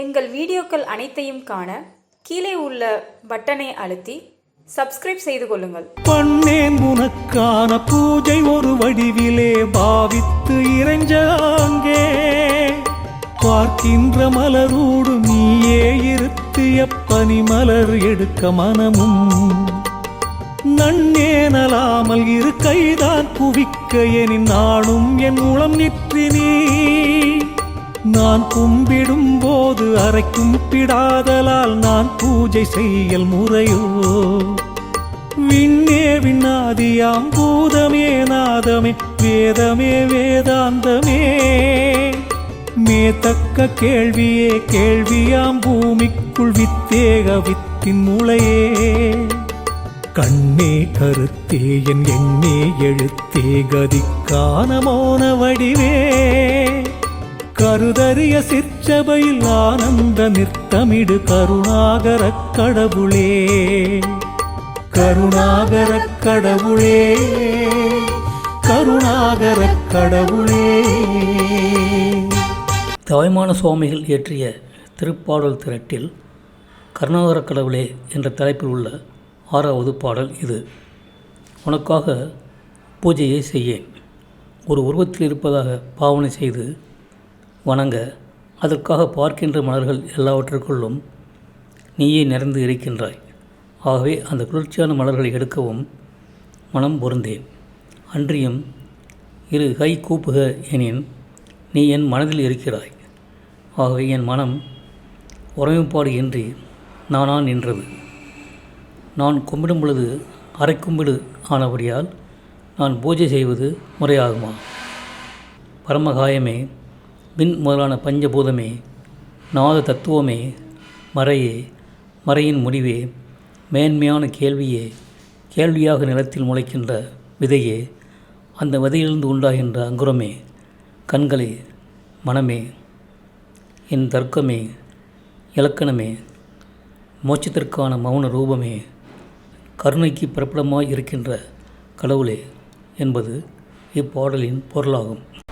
எங்கள் வீடியோக்கள் அனைத்தையும் காண கீழே உள்ள பட்டனை அழுத்தி சப்ஸ்கிரைப் செய்து கொள்ளுங்கள். பண்ணேன் உனக்கான பூஜை ஒரு வடிவிலே பாவித்து இறைஞ்சாங்கே பார்க்கின்ற மலரூடு நீயே இருத்துயப்பனி மலர் எடுக்க மனமும். நன்னேனலாமல் இரு கைதான் குவிக்க எனின் நானும் என் உளம் நிற்றி நீ நான் கும்பிடும் போது அரை கும்பிடாதலால் நான் பூஜை செய்யல் முறையோ? விண்ணே விண்ணாதியாம் பூதமே நாதமே வேதமே வேதாந்தமே. மேத்தக்க கேள்வியே கேள்வியாம் பூமிக்குள் வித்தேக வித்தின் முளையே. கண்ணே கருத்தே என் எண்ணே எழுத்தே கதிக்கான மோன வடிவே. கருதறிய சிற்சபையில் ஆனந்த நிறுத்தமிடு கருணாகர கடவுளே. கருணாகர கடவுளே கருணாகர கடவுளே. தாய்மான சுவாமிகள் இயற்றிய திருப்பாடல் திரட்டில் கருணாகர கடவுளே என்ற தலைப்பில் உள்ள ஆறாவது பாடல் இது. உனக்காக பூஜையை செய்யேன். ஒரு உருவத்தில் இருப்பதாக பாவனை செய்து வணங்க. அதற்காக பார்க்கின்ற மலர்கள் எல்லாவற்றுக்குள்ளும் நீயே நிறைந்து இருக்கின்றாய். ஆகவே அந்த குளிர்ச்சியான மலர்களை எடுக்கவும் மனம் பொருந்தேன். அன்றியும் இரு கை கூப்புக எனின் நீ என் மனதில் இருக்கிறாய். ஆகவே என் மனம் உறமைப்பாடு இன்றி நானா நின்றது. நான் கும்பிடும் பொழுது அரை கும்பிடு ஆனபடியால் நான் பூஜை செய்வது முறையாகுமா? பரமகாயமே விண் முதலான பஞ்சபூதமே நாத தத்துவமே மறையே மறையின் முடிவே மேன்மையான கேள்வியே கேள்வியாக நிலத்தில் முளைக்கின்ற விதையே அந்த விதையிலிருந்து உண்டாகின்ற அங்குரமே கண்களே மனமே என் தர்க்கமே இலக்கணமே மோட்சத்திற்கான மௌன ரூபமே கருணைக்கு பிறப்பிடமாய் இருக்கின்ற கடவுளே என்பது இப்பாடலின் பொருளாகும்.